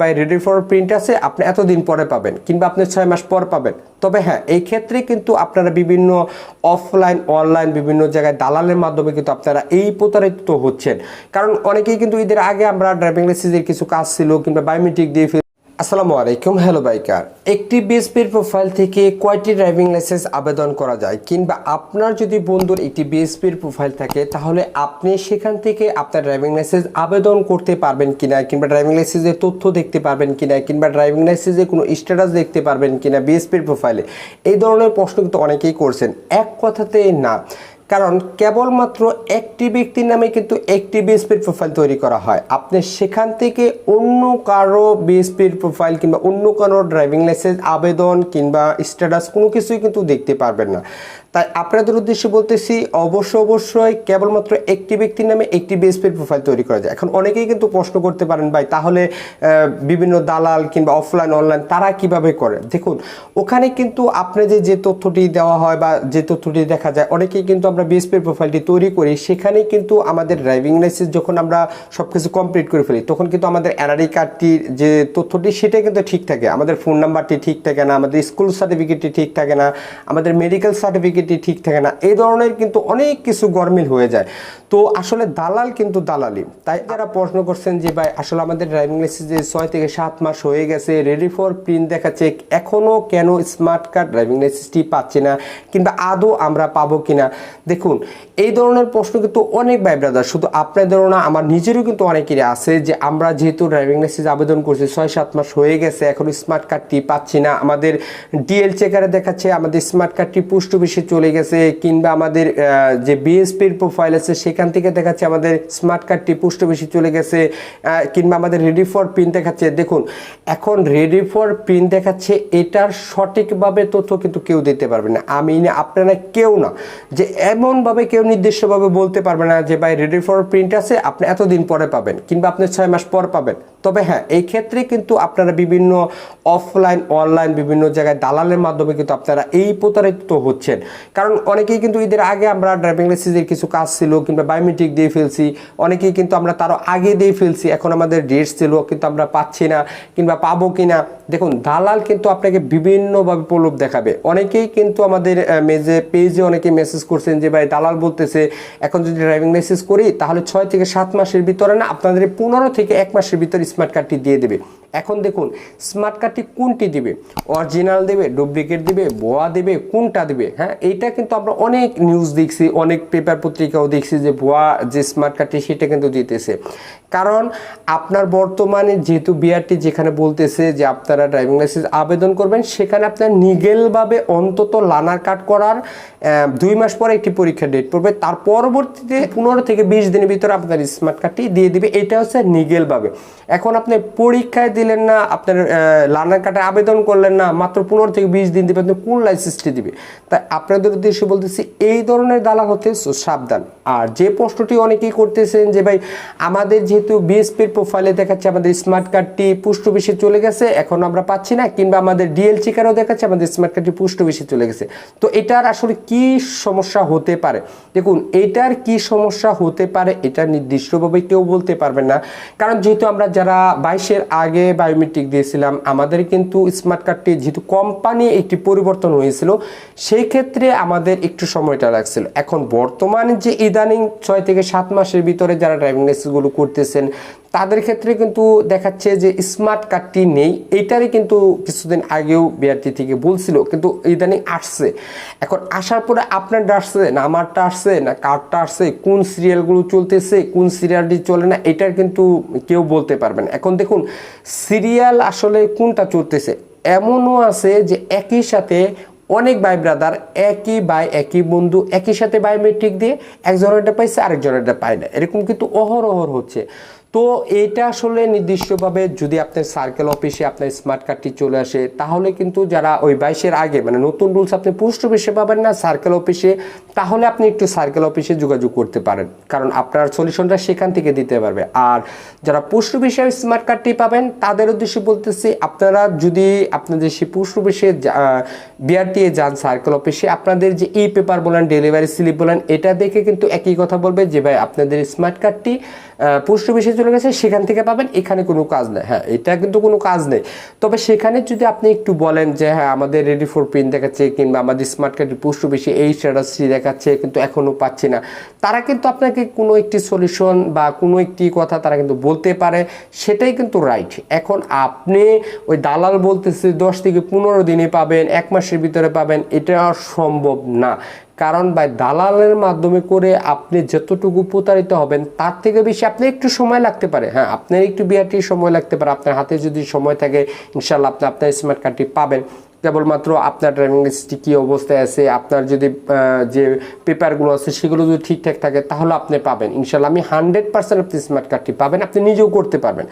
ভাই ready for print আছে, আপনি এতদিন পরে পাবেন, কিংবা আপনি ছয় মাস পর পাবেন। তবে হ্যাঁ এই ক্ষেত্রে কিন্তু আপনারা বিভিন্ন অফলাইন অনলাইন বিভিন্ন জায়গায় দালালের মাধ্যমে কিন্তু আপনারা এই প্রতারিত হচ্ছেন। কারণ অনেকেই কিন্তু ঈদের আগে আমরা ড্রাইভিং লাইসেন্সের কিছু কাজ ছিল, কিংবা বায়োমেট্রিক দিয়ে আসসালামু আলাইকুম, হ্যালো বাইকার। একটি বিএসপির প্রোফাইল থেকে কয়টি ড্রাইভিং লাইসেন্স আবেদন করা যায়? কিংবা আপনার যদি বন্ধুর একটি বিএসপির প্রোফাইল থাকে, তাহলে আপনি সেখান থেকে আপনার ড্রাইভিং লাইসেন্স আবেদন করতে পারবেন কিনা, কিংবা ড্রাইভিং লাইসেন্সের তথ্য দেখতে পারবেন কিনা, কিংবা ড্রাইভিং লাইসেন্সের কোনো স্ট্যাটাস দেখতে পারবেন কিনা বিএসপির প্রোফাইলে এই ধরনের প্রশ্ন কিন্তু অনেকেই করছেন। এক কথাতে না। কারণ কেবলমাত্র একটি ব্যক্তির নামে কিন্তু একটি বিএসপির প্রোফাইল তৈরি করা হয়। আপনি সেখান থেকে অন্য কারও বিএসপির প্রোফাইল কিংবা অন্য কারও ড্রাইভিং লাইসেন্স আবেদন কিংবা স্ট্যাটাস কোনো কিছুই কিন্তু দেখতে পারবেন না। তাই আপনাদের উদ্দেশ্যে বলতেছি, অবশ্য অবশ্যই কেবলমাত্র একটি ব্যক্তির নামে একটি বিএসপির প্রোফাইল তৈরি করা যায়। এখন অনেকেই কিন্তু প্রশ্ন করতে পারেন, ভাই, তাহলে বিভিন্ন দালাল কিংবা অফলাইন অনলাইন তারা কীভাবে করে? দেখুন, ওখানে কিন্তু আপনি যে যে তথ্যটি দেওয়া হয় বা যে তথ্যটি দেখা যায়, অনেকেই কিন্তু আমরা বিএসপির প্রোফাইলটি তৈরি করি। সেখানেই কিন্তু আমাদের ড্রাইভিং লাইসেন্স যখন আমরা সব কিছু কমপ্লিট করে ফেলি, তখন কিন্তু আমাদের এনআরআই কার্ডটির যে তথ্যটি, সেটা কিন্তু ঠিক থাকে। আমাদের ফোন নাম্বারটি ঠিক থাকে না, আমাদের স্কুল সার্টিফিকেটটি ঠিক থাকে না, আমাদের মেডিকেল সার্টিফিকেটটি ঠিক থাকে না। এই ধরনের কিন্তু অনেক কিছু গরমিল হয়ে যায়। তো আসলে দালাল কিন্তু দালালি। তাই যারা প্রশ্ন করছেন যে, ভাই, আসলে আমাদের ড্রাইভিং লাইসেন্স যে ছয় থেকে সাত মাস হয়ে গেছে রেডি ফর প্রিন্ট দেখাচ্ছে, এখনও কেন স্মার্ট কার্ড ড্রাইভিং লাইসেন্সটি পাচ্ছি না? কিংবা আদৌ আমরা পাবো কিনা? দেখুন, এই ধরনের প্রশ্ন কিন্তু অনেক ভাই ব্রাদার শুধু আপনাদেরও না, আমার নিজেরও কিন্তু অনেকেরই আছে যে, আমরা যেহেতু ড্রাইভিং লাইসেন্স আবেদন করছি, ছয় সাত মাস হয়ে গেছে, এখন স্মার্ট কার্ডটি পাচ্ছি না। আমাদের ডিএল চেকারে দেখাচ্ছে, আমাদের স্মার্ট কার্ডটি পুষ্ট বেশি চলে গেছে, কিংবা আমাদের যে বিএসপির প্রোফাইল আছে, সেখান থেকে দেখাচ্ছে আমাদের স্মার্ট কার্ডটি পুষ্ট বেশি চলে গেছে কিংবা আমাদের রেডি ফর প্রিন্ট দেখাচ্ছে। দেখুন, এখন রেডি ফর প্রিন্ট দেখাচ্ছে, এটার সঠিকভাবে তথ্য কিন্তু কেউ দিতে পারবে না। আমি না, আপনারা কেউ না, যে এমনভাবে কেউ নির্দিষ্টভাবে বলতে পারবে না যে, ভাই রেডি ফর প্রিন্ট আছে, আপনি এতদিন পরে পাবেন, কিংবা আপনি ছয় মাস পর পাবেন। তবে হ্যাঁ এই ক্ষেত্রে কিন্তু আপনারা বিভিন্ন অফলাইন অনলাইন বিভিন্ন জায়গায় দালালের মাধ্যমে কিন্তু আপনারা এই প্রতারিত হচ্ছেন। কারণ অনেকেই কিন্তু ঈদের আগে আমরা ড্রাইভিং লাইসেন্সের কিছু কাজ ছিল কিংবা বায়োমেট্রিক দিয়ে ফেলছি, অনেকেই কিন্তু আমরা তারও আগে দিয়ে ফেলছি, এখন আমাদের ডেট ছিল, কিন্তু আমরা পাচ্ছি না কিংবা পাবো কিনা। দেখুন, দালাল কিন্তু আপনাকে বিভিন্নভাবে প্রলোভ দেখাবে। অনেকেই কিন্তু আমাদের মেজে পেজে অনেকে মেসেজ করছেন যে, ভাই, দালাল বলতেছে, এখন যদি ড্রাইভিং লাইসেন্স করি, তাহলে ছয় থেকে সাত মাসের ভিতরে না, আপনাদের পনেরো থেকে এক মাসের ভিতরে স্মার্ট কার্ডটি দিয়ে দেবে। এখন দেখুন স্মার্ট কার্ডটি কোনটি দিবে? অরিজিনাল দেবে ডুপ্লিকেট দিবে বোয়া দেবে, কোনটা দিবে? হ্যাঁ এইটা কিন্তু আমরা অনেক নিউজ দেখছি, অনেক পেপার পত্রিকাও দেখছি যে ভুয়া যে স্মার্ট কার্ডটি সেটা কিন্তু দিতেছে। কারণ আপনার বর্তমানে যেহেতু বিআরটি যেখানে বলতেছে যে আপনারা ড্রাইভিং লাইসেন্স আবেদন করবেন, সেখানে আপনার নিগেলভাবে অন্তত লানার কাট করার দুই মাস পরে একটি পরীক্ষা ডেট পড়বে। তার পরবর্তীতে পনেরো থেকে বিশ দিনের ভিতরে আপনার স্মার্ট কার্ডটি দিয়ে দিবে। এটা হচ্ছে নিগেলভাবে। এখন আপনি পরীক্ষায় দিলেন না, আপনার লানার কার্ডে আবেদন করলেন না, মাত্র পনেরো থেকে বিশ দিন দিবে, আপনি কোন লাইসেন্সটি দিবে? তাই আপনাদের উদ্দেশ্যে বলতেছি, এই ধরনের দালাল হতে সাবধান। আর যে প্রশ্নটি অনেকেই করতেছেন যে, ভাই, আমাদের যেহেতু বিএসপির প্রোফাইলে দেখাচ্ছে আমাদের স্মার্ট কার্ডটি পুষ্ট চলে গেছে, এখন আমরা পাচ্ছি না, কিংবা আমাদের ডিএল চিকারও দেখাচ্ছে, আমাদের স্মার্ট কার্ডটি পুষ্ট চলে গেছে। তো এটার আসলে কি সমস্যা হতে পারে? দেখুন, এটার কি সমস্যা হতে পারে, এটা নির্দিষ্টভাবে কেউ বলতে পারবে না। কারণ যেহেতু আমরা যারা বাইশের আগে বায়োমেট্রিক দিয়েছিলাম, আমাদের কিন্তু স্মার্ট কার্ডটি যেহেতু কোম্পানি একটি পরিবর্তন হয়েছিল, সেই ক্ষেত্রে আমাদের একটু সময়টা লাগছিল। এখন বর্তমানে যে ইদানিং ছয় থেকে সাত মাসের ভিতরে যারা ড্রাইভিং লাইসেন্সগুলো করতেছেন তাদের ক্ষেত্রে কিন্তু দেখাচ্ছে যে স্মার্ট কার্ডটি নেই। এইটারই কিন্তু কিছুদিন আগেও বিআরটি থেকে বলছিল কিন্তু ইদানিং আসছে। এখন আসার পরে আপনারটা আসছে, না আমারটা আসছে, না কার্ডটা আসছে, কোন সিরিয়ালগুলো চলতেছে, কোন সিরিয়ালটি চলে না, এটার কিন্তু কেউ বলতে পারবে না। এখন দেখুন সিরিয়াল আসলে কোনটা চলতেছে? এমনও আছে যে একই সাথে অনেক ভাই ব্রাদার একই ভাই, একই বন্ধু, একই সাথে বায়োমেট্রিক দিয়ে একজনেরটা পাইছে আরেকজনেরটা পায় না। এরকম কিন্তু অহর অহর হচ্ছে। তো এটা আসলে নির্দিষ্টভাবে যদি আপনার সার্কেল অফিসে আপনার স্মার্ট কার্ডটি চলে আসে, তাহলে কিন্তু যারা ওই বাইশের আগে মানে নতুন রুলস আপনি পোস্ট অফিসে পাবেন না সার্কেল অফিসে তাহলে আপনি একটু সার্কেল অফিসে যোগাযোগ করতে পারেন। কারণ আপনার সলিউশনটা সেখান থেকে দিতে পারবে। আর যারা পোস্ট অফিসে স্মার্ট কার্ডটি পাবেন, তাদের উদ্দেশ্যে বলতেছি, আপনারা যদি আপনাদের সেই পোস্ট অফিসে বিআরটিএ যান সার্কেল অফিসে আপনাদের যে ই পেপার বলেন ডেলিভারি স্লিপ বলেন, এটা দেখে কিন্তু একই কথা বলবে যে, ভাই, আপনাদের স্মার্ট কার্ডটি পোস্ট অফিসে চলে গেছে, সেখান থেকে পাবেন, এখানে কোনো কাজ নেই। হ্যাঁ এটা কিন্তু কোনো কাজ নেই। তবে সেখানে যদি আপনি একটু বলেন যে হ্যাঁ আমাদের রেডি ফোর প্রিন্ট দেখাচ্ছে কিংবা আমাদের স্মার্ট কার্ডের পুষ্ট বেশি, এই স্ট্যাটাসটি দেখাচ্ছে, কিন্তু এখনও পাচ্ছি না। তারা কিন্তু আপনাকে কোনো একটি সলিউশন বা কোনো একটি কথা তারা কিন্তু বলতে পারে, সেটাই কিন্তু রাইট এখন আপনি ওই দালাল বলতেছে, দশ থেকে পনেরো দিনে পাবেন, এক মাসের ভিতরে পাবেন, এটা সম্ভব না। কারণ ভাই দালালের মাধ্যমে করে আপনি যতটুকু প্রতারিত হবেন, তার থেকে বেশি আপনি একটু সময় লাগতে পারে। হ্যাঁ আপনার একটু বিআরটি সময় লাগতে পারে। আপনার হাতে যদি সময় থাকে ইনশাল্লাহ আপনি আপনার স্মার্ট কার্ডটি পাবেন। কেবলমাত্র আপনার ড্রাইভিং লাইসেন্সটি কী অবস্থায় আছে, আপনার যদি যে পেপারগুলো আছে, সেগুলো যদি ঠিকঠাক থাকে, তাহলে আপনি পাবেন। ইনশাল্লাহ আমি হান্ড্রেড পার্সেন্ট আপনি স্মার্ট কার্ডটি পাবেন, আপনি নিজেও করতে পারবেন।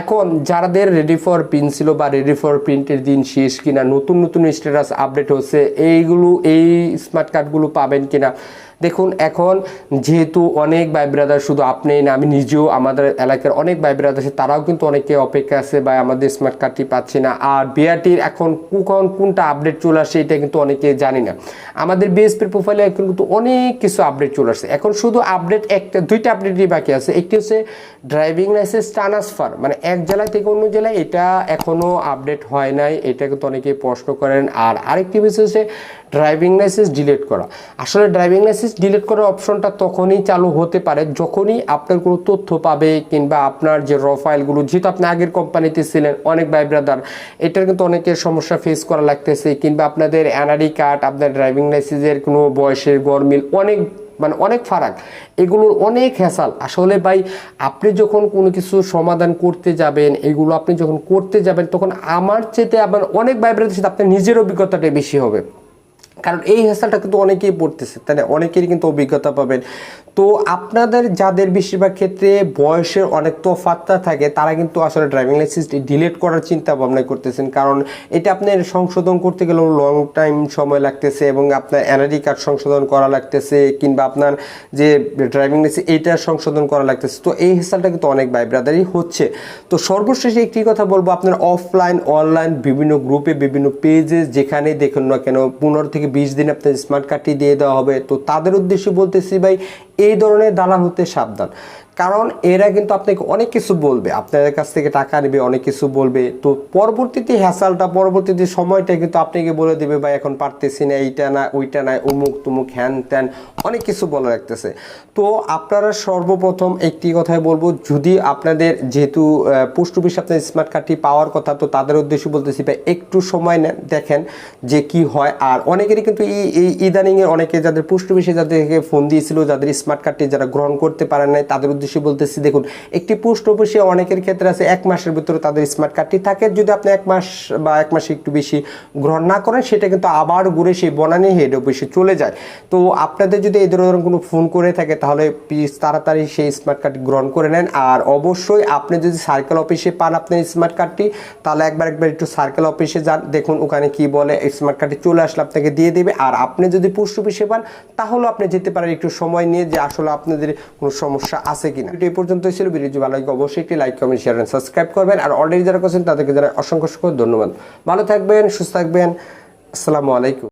এখন যারাদের রেডি ফর প্রিন্ট ছিল বা রেডি ফর প্রিন্টের দিন শেষ কিনা, নতুন নতুন স্ট্যাটাস আপডেট হচ্ছে, এইগুলো, এই স্মার্ট কার্ডগুলো পাবেন কিনা দেখুন, এখন যেহেতু অনেক ভাই ব্রাদার শুধু আপনি না, আমি নিজেও আমাদের এলাকার অনেক ভাই ব্রাদার আছে, তারাও কিন্তু অনেকে অপেক্ষা আছে বা আমাদের স্মার্ট কার্ডটি পাচ্ছি না। আর বিআরটির এখন কখন কোনটা আপডেট চলে আসে এটা কিন্তু অনেকে জানি না। আমাদের বিএসপির প্রোফাইলে এখন কিন্তু অনেক কিছু আপডেট চলে আসছে এখন শুধু আপডেট একটা, দুইটা আপডেটই বাকি আছে। একটি হচ্ছে ড্রাইভিং লাইসেন্স ট্রান্সফার মানে এক জেলা থেকে অন্য জেলায় এটা এখনও আপডেট হয় নাই, এটা কিন্তু অনেকে প্রশ্ন করেন। আর আরেকটি বিষয় হচ্ছে ড্রাইভিং লাইসেন্স ডিলিট করা। আসলে ড্রাইভিং লাইসেন্স ডিলিট করার অপশনটা তখনই চালু হতে পারে যখনই আপনার কোনো তথ্য পাবে কিংবা আপনার যে র ফাইলগুলো যেহেতু আপনি আগের কোম্পানিতে ছিলেন, অনেক ভাই ব্রাদার এটার কিন্তু অনেকের সমস্যা ফেস করা লাগতেছে কিংবা আপনাদের এনআরই কার্ড আপনার ড্রাইভিং লাইসেন্সের কোনো বয়সের গরমিল অনেক মানে অনেক ফারাক। এগুলোর অনেক হ্যাসাল আসলে ভাই, আপনি যখন কোনো কিছু সমাধান করতে যাবেন, এগুলো আপনি যখন করতে যাবেন, তখন আমার চেতে আবার অনেক ভাই সাথে আপনার নিজের অভিজ্ঞতাটা বেশি হবে। কারণ এই হেসালটা কিন্তু অনেকেই পড়তেছে, তাই না? অনেকেরই কিন্তু অভিজ্ঞতা পাবেন। তো আপনাদের যাদের বেশিরভাগ ক্ষেত্রে বয়সের অনেক তো তোফাত্তা থাকে, তারা কিন্তু আসলে ড্রাইভিং লাইসেন্স ডিলিট করার চিন্তা ভাবনা করতেছেন। কারণ এটা আপনার সংশোধন করতে গেলেও লং টাইম সময় লাগতেছে এবং আপনার এনআরডি কার্ড সংশোধন করা লাগতেছে কিংবা আপনার যে ড্রাইভিং লাইসেন্স এটা সংশোধন করা লাগতেছে। তো এই হেসালটা কিন্তু অনেক ভাই ব্রাদারই হচ্ছে। তো সর্বশেষে একটি কথা বলব, আপনার অফলাইন অনলাইন বিভিন্ন গ্রুপে বিভিন্ন পেজে যেখানে দেখুন না কেন, পনেরো থেকে বিশ দিন আপনার স্মার্ট কার্ডটি দিয়ে দেওয়া হবে। তো তাদের উদ্দেশ্যে বলতেছি ভাই, এই ধরনের দালাল হতে সাবধান। কারণ এরা কিন্তু আপনাকে অনেক কিছু বলবে। আপনাদের কাছ থেকে টাকা নেবে, অনেক কিছু বলবে। তো পরবর্তীতে হ্যাসালটা পরবর্তীতে সময়টা কিন্তু আপনাকে বলে দেবে, ভাই, এখন পারতেছি না, এইটা না, ওইটা না, অমুক তুমুক হ্যান ত্যান। অনেক কিছু বলে রাখতেছে তো আপনারা সর্বপ্রথম একটি কথাই বলব, যদি আপনাদের যেহেতু পোস্ট অফিসে আপনার স্মার্ট কার্ডটি পাওয়ার কথা, তো তাদের উদ্দেশ্যে বলতেছি, ভাই, একটু সময় নেন, দেখেন যে কি হয়। আর অনেকেরই কিন্তু এই এই ইদানিংয়ে অনেকে যাদের পোস্ট অফিসে যাদেরকে ফোন দিয়েছিল, যাদের স্মার্ট কার্ডটি যারা গ্রহণ করতে পারেন নাই, তাদের উদ্দেশ্যে বলতেছি, দেখুন, একটি পোস্ট অফিসে অনেকের ক্ষেত্রে আছে, এক মাসের ভিতরে তাদের স্মার্ট কার্ডটি থাকে। যদি আপনি এক মাস বা এক মাসে একটু বেশি গ্রহণ না করেন, সেটা কিন্তু আবার ঘুরে সেই বনানি হেড অফিসে চলে যায়। তো আপনাদের যদি এই ধরনের কোনো ফোন করে থাকে, তাহলে প্লিজ তাড়াতাড়ি সেই স্মার্ট কার্ড গ্রহণ করে নেন। আর অবশ্যই আপনি যদি সার্কেল অফিসে পান আপনার স্মার্ট কার্ডটি তাহলে একবার একবার একটু সার্কেল অফিসে যান। দেখুন, ওখানে কি বলে স্মার্ট কার্ডটি চলে আসলে আপনাকে দিয়ে দেবে। আর আপনি যদি পোস্ট অফিসে পান তাহলে আপনি যেতে পারেন, একটু সময় নিয়ে যে আসলে আপনাদের কোনো সমস্যা আছে কিনা। ভিডিও এই পর্যন্তই ছিল। ভিডিও ভালো লাগে অবশ্যই একটি লাইক কমেন্ট শেয়ার সাবস্ক্রাইব করবেন। আর অলরেডি যারা করছেন, তাদেরকে যারা অসংখ্য অসংখ্য ধন্যবাদ। ভালো থাকবেন, সুস্থ থাকবেন। আসসালামু আলাইকুম।